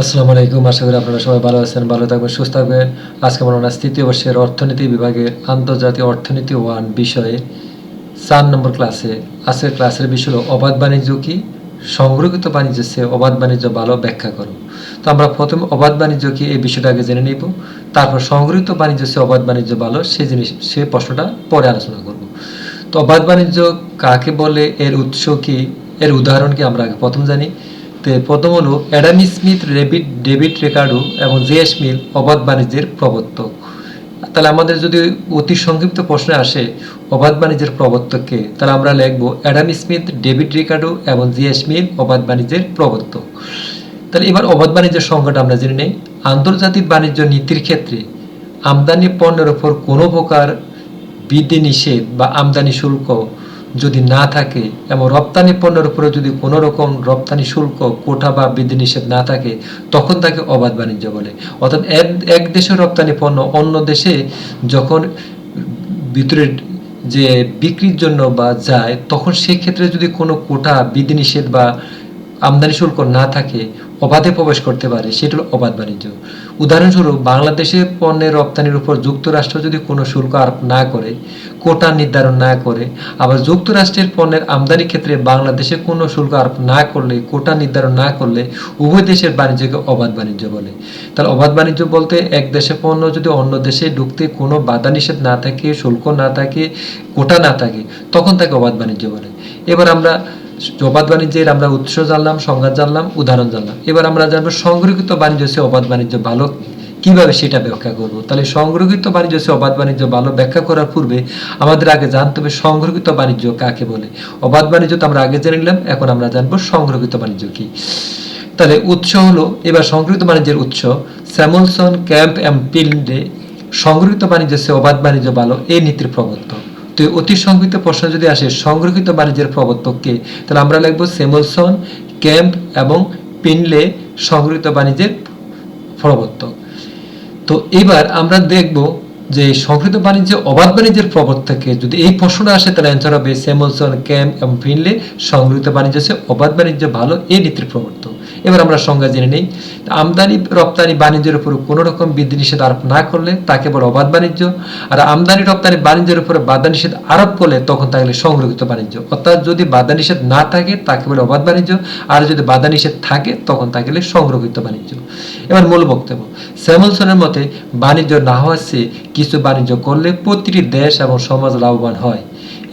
আসসালামু আলাইকুম, আশা করি আপনারা সবাই ভালো আছেন, ভালো থাকবেন, সুস্থ থাকবেন। আজকে আমরা ওনার তৃতীয় বর্ষের অর্থনীতি বিভাগের আন্তর্জাতিক অর্থনীতি ওয়ান বিষয়ে চার নম্বর ক্লাসে। আজকের ক্লাসের বিষয় হলো অবাধ বাণিজ্য কি? সংরক্ষিত বাণিজ্য সে অবাধ বাণিজ্য ভালো ব্যাখ্যা করো তো আমরা প্রথমে অবাধ বাণিজ্য কি এই বিষয়টা আগে জেনে নিব, তারপর সংরক্ষিত বাণিজ্য সে অবাধ বাণিজ্য ভালো, সেই জিনিস সেই প্রশ্নটা পরে আলোচনা করব। তো অবাধ বাণিজ্য কাকে বলে, এর উৎস কি, এর উদাহরণ কি আমরা আগে প্রথম জানি। তো প্রথম হলো Adam Smith David David Ricardo এবং জে এস মিল, অবাধ বাণিজ্যের প্রবর্তক। তাহলে আমাদের যদি অতি সংক্ষিপ্ত প্রশ্নে আসে, অবাধ বাণিজ্যের প্রবর্তককে তাহলে আমরা লিখব অ্যাডাম স্মিথ, ডেভিড রিকার্ডো এবং জি এস মিল, অবাধ বাণিজ্যের প্রবর্তক। তাহলে এবার অবাধ বাণিজ্যের সংজ্ঞাটা আমরা জেনে নেই। আন্তর্জাতিক বাণিজ্য নীতির ক্ষেত্রে আমদানি পণ্যের ওপর কোনো প্রকার বিধি নিষেধ বা আমদানি শুল্ক যদি না থাকে, এবং রপ্তানি পণ্যের উপরে যদি কোনো রকম রপ্তানি শুল্ক কোটা বা বিধিনিষেধ না থাকে, তখন তাকে অবাধ বাণিজ্য বলে। অর্থাৎ এক দেশের রপ্তানি পণ্য অন্য দেশে যখন ভিতরে যে বিক্রির জন্য বা যায়, তখন সেক্ষেত্রে যদি কোনো কোটা বিধিনিষেধ বা আমদানি শুল্ক না থাকে অবাধে প্রবেশ করতে পারে, সেটা হলো অবাধ বাণিজ্য। উদাহরণস্বরূপ বাংলাদেশের পণ্যের রপ্তানির উপর যুক্তরাষ্ট্র যদি কোনো শুল্ক আরোপ না করে, কোটা নির্ধারণ না করে, আবার যুক্তরাষ্ট্রের পণ্যের আমদানির ক্ষেত্রে বাংলাদেশে কোনো শুল্ক আরোপ না করলে, কোটা নির্ধারণ না করলে, উভয় দেশের বাণিজ্যকে অবাধ বাণিজ্য বলে। তাহলে অবাধ বাণিজ্য বলতে এক দেশে পণ্য যদি অন্য দেশে ঢুকতে কোনো বাধা নিষেধ না থাকে, শুল্ক না থাকে, কোটা না থাকে, তখন তাকে অবাধ বাণিজ্য বলে। এবার আমরা অবাধ বাণিজ্যের আমরা উৎস জানলাম, সংজ্ঞা জানলাম, উদাহরণ জানলাম। এবার আমরা জানব সংরক্ষিত বাণিজ্য সে অবাধ বাণিজ্য ভালো কীভাবে সেটা ব্যাখ্যা করব? তাহলে সংরক্ষিত বাণিজ্য সে অবাধ বাণিজ্য ভালো ব্যাখ্যা করার পূর্বে আমাদের আগে জানতে হবে সংরক্ষিত বাণিজ্য কাকে বলে। অবাধ বাণিজ্য তো আমরা আগে জেনে নিলাম, এখন আমরা জানব সংরক্ষিত বাণিজ্য কি। তাহলে উৎস হলো, এবার সংরক্ষিত বাণিজ্যের উৎস, স্যামলসন, ক্যাম্প এম পিল্ডে সংরক্ষিত বাণিজ্য সে অবাধ বাণিজ্য ভালো এই নীতির প্রবর্তক। তো অতি সংক্ষিপ্ত প্রশ্ন যদি আসে, সংরক্ষিত বাণিজ্যের প্রবর্তককে, তাহলে আমরা লিখব সেমলসন, ক্যাম্প এবং পিনলে সংরক্ষিত বাণিজ্যের প্রবর্তক। তো এবার আমরা দেখব যে সংকৃত বাণিজ্য অবাধ বাণিজ্যের প্রবর্তকে, যদি এই প্রশ্নটা আসে, তাহলে অ্যান্সার হবে স্যামলসন ক্যাম্প এবং ফিনলে সংগৃহীত বাণিজ্য সে অবাধ বাণিজ্য ভালো, এই নীতির প্রবর্তক। এবার আমরা সংজ্ঞা জেনে নেই। আমদানি, রপ্তানি বাণিজ্যের উপর কোনো রকম বিধিনিষেধ আরোপ না করলে তাকে বলে অবাধ বাণিজ্য। আর আমদানি, রপ্তানি বাণিজ্যের উপরে বাধা নিষেধ আরোপ করলে তখন তাহলে সংরক্ষিত বাণিজ্য। অর্থাৎ যদি বাধা নিষেধ না থাকে তাকে বলে অবাধ বাণিজ্য। আর যদি বাধা নিষেধ থাকে, তখন তাকে সংরক্ষিত বাণিজ্য। এবার মূল বক্তব্য। স্যামলসনের মতে, বাণিজ্য না হওয়ার কিছু বাণিজ্য করলে প্রতিটি দেশ এবং সমাজ লাভবান হয়।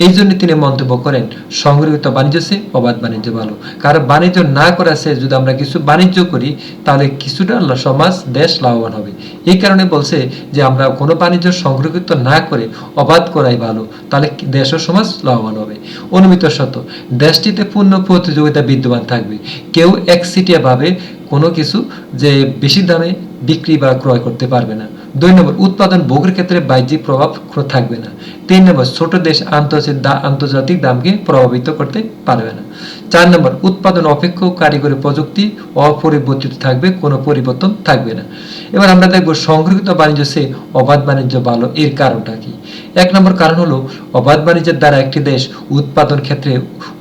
এই জন্য তিনি মন্তব্য করেন, সংগৃহীত বাণিজ্য সে, অবাধ বাণিজ্য ভালো কারণ বাণিজ্য না করা সে, যদি আমরা কিছু বাণিজ্য করি, তাহলে কিছুটা সমাজ, দেশ লাভবান হবে। এই কারণে বলছে যে আমরা কোনো বাণিজ্য সংরক্ষিত না করে অবাধ করাই ভালো তাহলে দেশ ও সমাজ লাভবান হবে? অনুমিত সত্য দেশটিতে পূর্ণ প্রতিযোগিতা বিদ্যমান থাকবে। কেউ একচিটিয়া ভাবে কোনো কিছু যে বেশি দামে বিক্রি বা ক্রয় করতে পারবে না। দুই নম্বর, উৎপাদন ভোগের ক্ষেত্রে বাহ্যিক প্রভাব থাকবে না। তিন নম্বর, ছোট দেশ আন্তর্জাতিক দামকে প্রভাবিত করতে পারবে না। চার নম্বর, উৎপাদন অপেক্ষ কারিগরি প্রযুক্তি অপরিবর্তিত থাকবে, কোনো পরিবর্তন থাকবে না। এবার আমরা দেখব সংরক্ষিত বাণিজ্য সে অবাধ বাণিজ্য ভালো এর কারণটা কি? এক নম্বর কারণ হলো, অবাধ বাণিজ্যের দ্বারা একটি দেশ উৎপাদন ক্ষেত্রে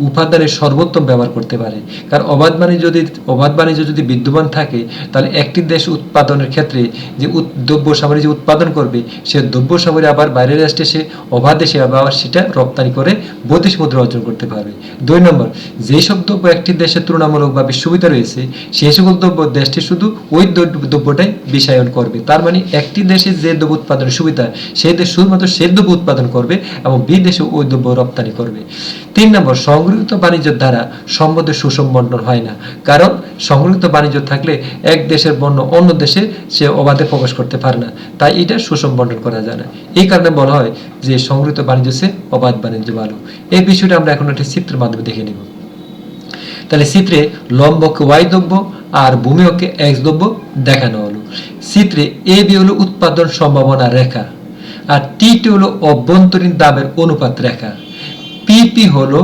উপাদানের সর্বোত্তম ব্যবহার করতে পারে। কারণ অবাধ বাণিজ্য যদি, অবাধ বাণিজ্য যদি বিদ্যমান থাকে, তাহলে একটি দেশ উৎপাদনের ক্ষেত্রে যে দ্রব্য সামগ্রী যে উৎপাদন করবে, সে দ্রব্য সামগ্রী আবার বাইরের রাষ্ট্রে সে অবাধ দেশে আবার সেটা রপ্তানি করে বৈদেশিক মুদ্রা অর্জন করতে পারবে। দুই নম্বর যেই সব দ্রব্য একটি দেশের তুলনামূলকভাবে সুবিধা রয়েছে, সেই সকল দ্রব্য দেশটি শুধু ওই দ্রব্যটাই বিষায়ন করবে। তার মানে একটি দেশে যে দ্রব্য উৎপাদনের সুবিধা, সেই দেশ শুধুমাত্র সেই দ্রব্য উৎপাদন করবে এবং বিদেশে ওই দ্রব্য রপ্তানি করবে। তিন নম্বর, সংগৃহীত বাণিজ্যের দ্বারা সম্বন্ধে সুষম হয় না। কারণ সংগৃহীত বাণিজ্য থাকলে এক দেশের বন্য অন্য দেশে সে অবাধে প্রবেশ করতে পারে না। তাই এটা সুষম করা যায় না। এই কারণে বলা হয় যে সংগৃহীত বাণিজ্য সে অবাধ বাণিজ্য ভালো এই বিষয়টা আমরা এখন একটি চিত্রের মাধ্যমে দেখে নিব। তাহলে চিত্রে লম্বকে ওয়াই দ্রব্য আর ভূমিকে এক্স দ্রব্য দেখানো হলো। চিত্রে এ বি হলো উৎপাদন সম্ভাবনা রেখা আর টি হলো অভ্যন্তরীণ দামের অনুপাত রেখা। পিপি হলো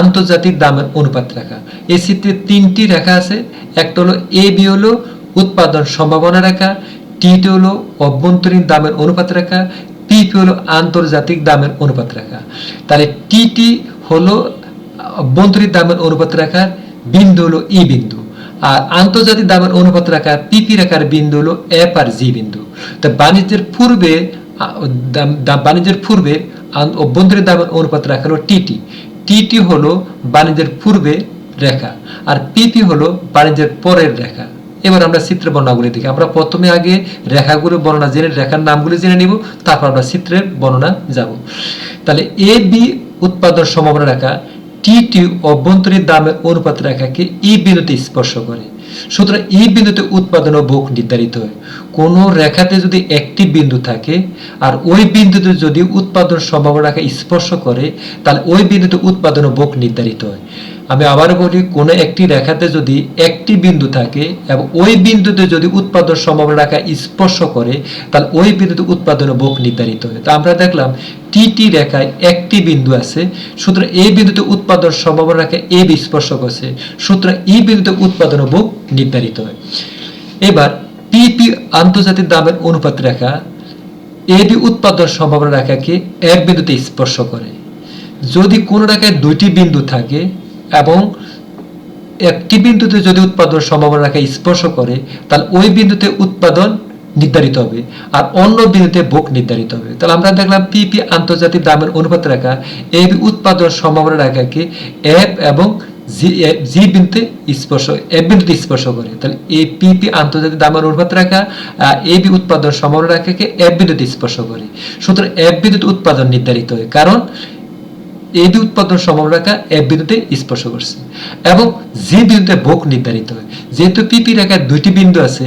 আন্তর্জাতিক দামের অনুপাত রেখা। এই চিত্রে তিনটি রেখা আছে, একটা হলো এ বি হলো উৎপাদন সম্ভাবনা রেখা টি হলো অভ্যন্তরীণ দামের অনুপাত রেখা পিপি হলো আন্তর্জাতিক দামের অনুপাত রেখা। তাহলে টিটি হলো অভ্যন্তরীণ দামের অনুপাত রেখার বিন্দু হলো ই বিন্দু। আর আন্তর্জাতিক দামের অনুপাত রেখা পিপি রেখার বিন্দু হলো এফ আর জি বিন্দু। তা বাণিজ্যের পূর্বে বাণিজ্যের পূর্বে অভ্যন্তরীণ দামের অনুপাত রেখা হলো টিটি টিটি হলো বাণিজ্যের পূর্বে রেখা, আর পিপি হলো বাণিজ্যের পরের রেখা। এবার আমরা চিত্রের বর্ণনাগুলি দেখি। আমরা প্রথমে আগে রেখাগুলো বর্ণনা জেনে, রেখার নামগুলি জেনে নিব, তারপর আমরা চিত্রের বর্ণনা যাব। তাহলে এ বি উৎপাদন সম্ভাবনা রেখা টি টি অভ্যন্তরীণ দামের অনুপাত রেখাকে ই বিন্দুতে স্পর্শ করে। সুতরাং ই বিন্দুতে উৎপাদন ও ভোগ নির্ধারিত হয়। কোন রেখাতে যদি একটি বিন্দু থাকে আর ওই বিন্দুতে যদি উৎপাদন সম্ভাবনা রেখা স্পর্শ করে, তাহলে ওই বিন্দুতে উৎপাদন ও ভোগ নির্ধারিত হয়। আমি আবার বলি, কোন একটি রেখাতে যদি একটি বিন্দু থাকে এবং ওই বিন্দুতে যদি উৎপাদন সম্ভাবনা রেখা স্পর্শ করে, তাহলে ওই বিন্দুতে উৎপাদন ও ভোগ নির্ধারিত হয়। তো আমরা দেখলাম টিটি রেখায় একটি বিন্দু আছে, সুতরাং এই বিন্দুতে উৎপাদন সম্ভাবনা রেখা এ স্পর্শ করছে, সুতরাং এই বিন্দুতে উৎপাদন ভোগ নির্ধারিত হয়। এবার পিপি আন্তর্জাতিক দামের অনুপাত রেখা, এ বি উৎপাদন সম্ভাবনা রেখাকে এক বিন্দুতে স্পর্শ করে। যদি কোন রেখায় দুইটি বিন্দু থাকে এবং একটি বিন্দুতে যদি উৎপাদন সম্ভাবনা রেখা স্পর্শ করে, তাহলে ওই বিন্দুতে উৎপাদন নির্ধারিত হবে আর অন্য বিন্দুতে ভোগ নির্ধারিত হবে। তাহলে আমরা দেখলাম পিপি আন্তর্জাতিক দামের অনুপাত রেখা এই উৎপাদন সম্ভাবনা রেখাকে এফ এবং জি জি বিন্দুতে স্পর্শ এফ বিন্দুতে স্পর্শ করে। তাহলে এই পিপি আন্তর্জাতিক দামের অনুপাত রেখা এ বি উৎপাদন সম্ভাবনা রেখাকে এফ বিন্দুতে স্পর্শ করে। সুতরাং এফ বিন্দুতে উৎপাদন নির্ধারিত হয়। কারণ এ বি উৎপাদন সম্ভাবনা রেখা এফ বিন্দুতে স্পর্শ করছে এবং জি বিন্দুতে ভোগ নির্ধারিত হয়, যেহেতু পিপি রেখায় দুইটি বিন্দু আছে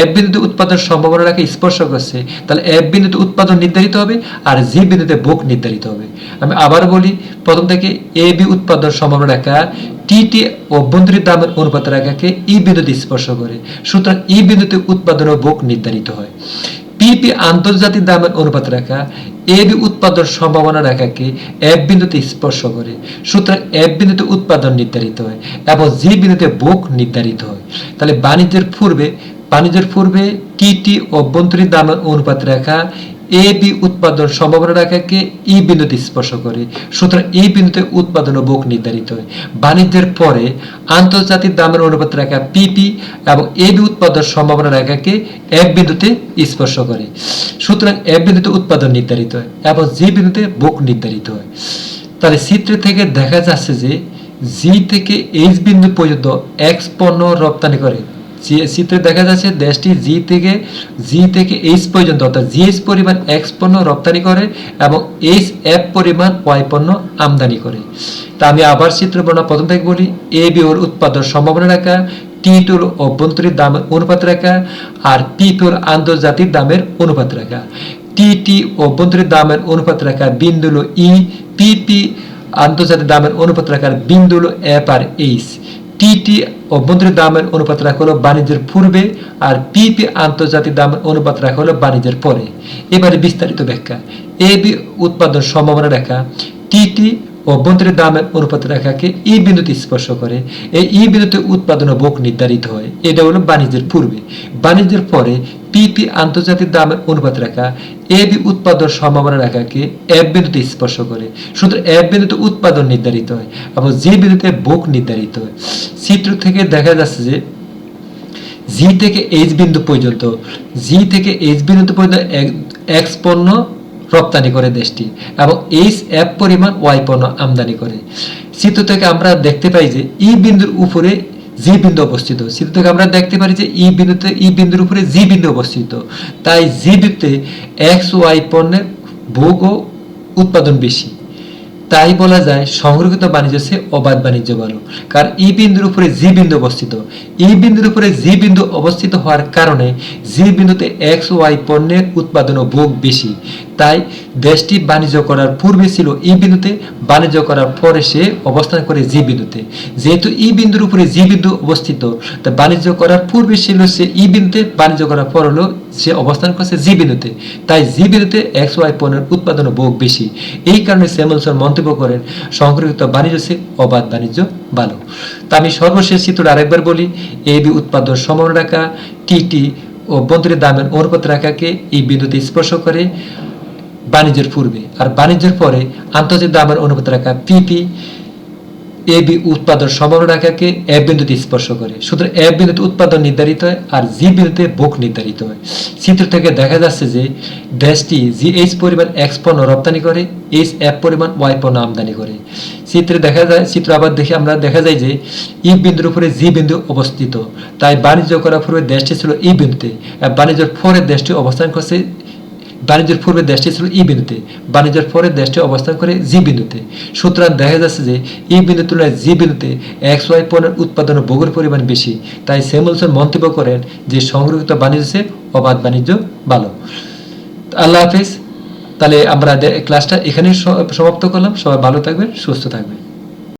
এফ বিন্দুতে উৎপাদন সম্ভাবনা রেখা স্পর্শ করছে, তাহলে এফ বিন্দুতে উৎপাদন নির্ধারিত হবে আর জি বিন্দুতে ভোগ নির্ধারিত হবে। আমি আবার বলি, প্রথম থেকে এ বি উৎপাদন সম্ভাবনা রেখা টিটি অভ্যন্তরীণ দামের অনুপাত রেখাকে ই বিন্দুতে স্পর্শ করে, সুতরাং ই বিন্দুতে উৎপাদন ও ভোগ নির্ধারিত হয়। পিপি আন্তর্জাতিক দামের অনুপাত রেখা, এ বি উৎপাদন সম্ভাবনা রেখাকে এফ বিন্দুতে স্পর্শ করে। সুতরাং এফ বিন্দুতে উৎপাদন নির্ধারিত হয় এবং জি বিন্দুতে বুক নির্ধারিত হয়। তাহলে বাণিজ্যের পূর্বে বাণিজ্যের পূর্বে টিটি অভ্যন্তরীণ দামের অনুপাত রেখা এ বি উৎপাদন সম্ভাবনা রেখাকে ই বিন্দুতে স্পর্শ করে। সুতরাং এই বিন্দুতে উৎপাদন ও ভোগ নির্ধারিত হয়। বাণিজ্যের পরে আন্তর্জাতিক দামের অনুপাত রেখা পিপি এবং এ বি উৎপাদন সম্ভাবনা রেখাকে এক বিন্দুতে স্পর্শ করে। সুতরাং এক বিন্দুতে উৎপাদন নির্ধারিত হয় এবং জি বিন্দুতে ভোগ নির্ধারিত হয়। তাহলে চিত্র থেকে দেখা যাচ্ছে যে জি থেকে এইচ বিন্দু পর্যন্ত এক্স পণ্য রপ্তানি করে। চিত্রে দেখা যাচ্ছে দেশটি জি থেকে জি থেকে এইচ পর্যন্ত, অর্থাৎ জিএস পরিমাণ এক্স পণ্য রপ্তানি করে এবং এইচ এফ পরিমাণ ওয়াই পণ্য আমদানি করে। তা আমি আবার চিত্র বর্ণনা প্রথম থেকে বলি। এ বি ওর উৎপাদন সম্ভাবনা রেখা টি টুর অভ্যন্তরীণ দামের অনুপাত রেখা, আর পি টুর আন্তর্জাতিক দামের অনুপাত রেখা। টি টি অভ্যন্তরীণ দামের অনুপাত রেখা বিন্দু ই পি পি আন্তর্জাতিক দামের অনুপাত রাখার বিন্দু এফ আর এইচ টিটি অভ্যন্তরীণ দামের অনুপাত রাখা হলো বাণিজ্যের পূর্বে আর পিপি আন্তর্জাতিক দামের অনুপাত রাখা হলো বাণিজ্যের পরে এবারে বিস্তারিত ব্যাখ্যা এ বি উৎপাদন সম্ভাবনা রেখা টিটি অভ্যন্তরীণ দামের অনুপাত রেখাকে ই বিন্দুতে স্পর্শ করে। এই ই বিন্দুতে উৎপাদন ভোগ নির্ধারিত হয়। এটা হলো বাণিজ্যের পূর্বে। বাণিজ্যের পরে পিপি আন্তর্জাতিক দামের অনুপাত রেখা এ বি উৎপাদন সম্ভাবনা রেখাকে এফ বিন্দুতে স্পর্শ করে। সুতরাং এফ বিন্দুতে উৎপাদন নির্ধারিত হয় এবং জি বিন্দুতে ভোগ নির্ধারিত হয়। চিত্র থেকে দেখা যাচ্ছে যে জি থেকে এইচ বিন্দু পর্যন্ত জি থেকে এইচ বিন্দু পর্যন্ত এক- এক্স পণ্য রপ্তানি করে দেশটি এবং এইচ এফ পরিমাণ ওয়াই পণ্য আমদানি করে। চিত্র থেকে আমরা দেখতে পাই যে ই বিন্দুর উপরে জি বিন্দু অবস্থিত। চিত্র থেকে আমরা দেখতে পারি যে ই বিন্দুতে, ই বিন্দুর উপরে জি বিন্দু অবস্থিত। তাই জি বিন্দুতে এক্স ওয়াই পণ্যের ভোগ ও উৎপাদন বেশি। তাই বলা যায় সংরক্ষিত বাণিজ্য সে অবাধ বাণিজ্য ভালো কারণ ই বিন্দুর উপরে জি বিন্দু অবস্থিত। ই বিন্দুর উপরে জি বিন্দু অবস্থিত হওয়ার কারণে জি বিন্দুতে এক্স ওয়াই পণ্যের উৎপাদন ও ভোগ বেশি। তাই দেশটি বাণিজ্য করার পূর্বে ছিল ই বিন্দুতে, বাণিজ্য করার পরে সে অবস্থান করে জি বিন্দুতে। যেহেতু ই বিন্দুর উপরে জি বিন্দু অবস্থিত তাই বাণিজ্য করার পূর্বে ছিল সে ই বিন্দুতে, বাণিজ্য করার পর হলো সে অবস্থান করছে জি বিন্দুতে। তাই জি বিন্দুতে এক্স ওয়াই পণ্যের উৎপাদন ভোগ বেশি। এই কারণে স্যামুলসন মন্তব্য করেন সংরক্ষিত বাণিজ্য সে অবাধ বাণিজ্য ভালো তা আমি সর্বশেষ চিত্রটা আরেকবার বলি, এ বি উৎপাদন সমান রাখা টিটি ও বন্ধুরের দামের অনুপাত রাখাকে এই বিন্দুতে স্পর্শ করে বাণিজ্যের পূর্বে। আর বাণিজ্যের পরে আন্তর্জাতিক দামের অনুপাত রাখা পিপি এ বি উৎপাদন সমান রেখাকে এফ বিন্দুতে স্পর্শ করে। সুতরাং এফ বিন্দুতে উৎপাদন নির্ধারিত হয় আর জি বিন্দুতে ভোগ নির্ধারিত হয়। চিত্র থেকে দেখা যাচ্ছে যে দেশটি জি এইচ পরিমাণ এক্স পণ্য রপ্তানি করে এইচ এফ পরিমাণ ওয়াই পণ্য আমদানি করে। চিত্রে দেখা যায়, চিত্র আবার দেখে আমরা দেখা যায় যে ই বিন্দুর উপরে জি বিন্দু অবস্থিত। তাই বাণিজ্য করার পূর্বে দেশটি ছিল ই বিন্দুতে। আর বাণিজ্যের পরে দেশটি অবস্থান করছে বাণিজ্যের পূর্বে দেশটি ছিল ই বিন্দুতে, বাণিজ্যের পরে দেশটি অবস্থান করে জি বিন্দুতে। সুতরাং দেখা যাচ্ছে যে ই বিন্দুর তুলনায় জি বিন্দুতে এক্স ওয়াই পণ্যের উৎপাদন ভোগের পরিমাণ বেশি। তাই স্যামুলসন মন্তব্য করেন যে সংরক্ষিত বাণিজ্য চেয়ে অবাধ বাণিজ্য ভালো। আল্লাহ হাফিজ। তাহলে আমরা ক্লাসটা এখানেই সমাপ্ত করলাম। সবাই ভালো থাকবেন, সুস্থ থাকবেন।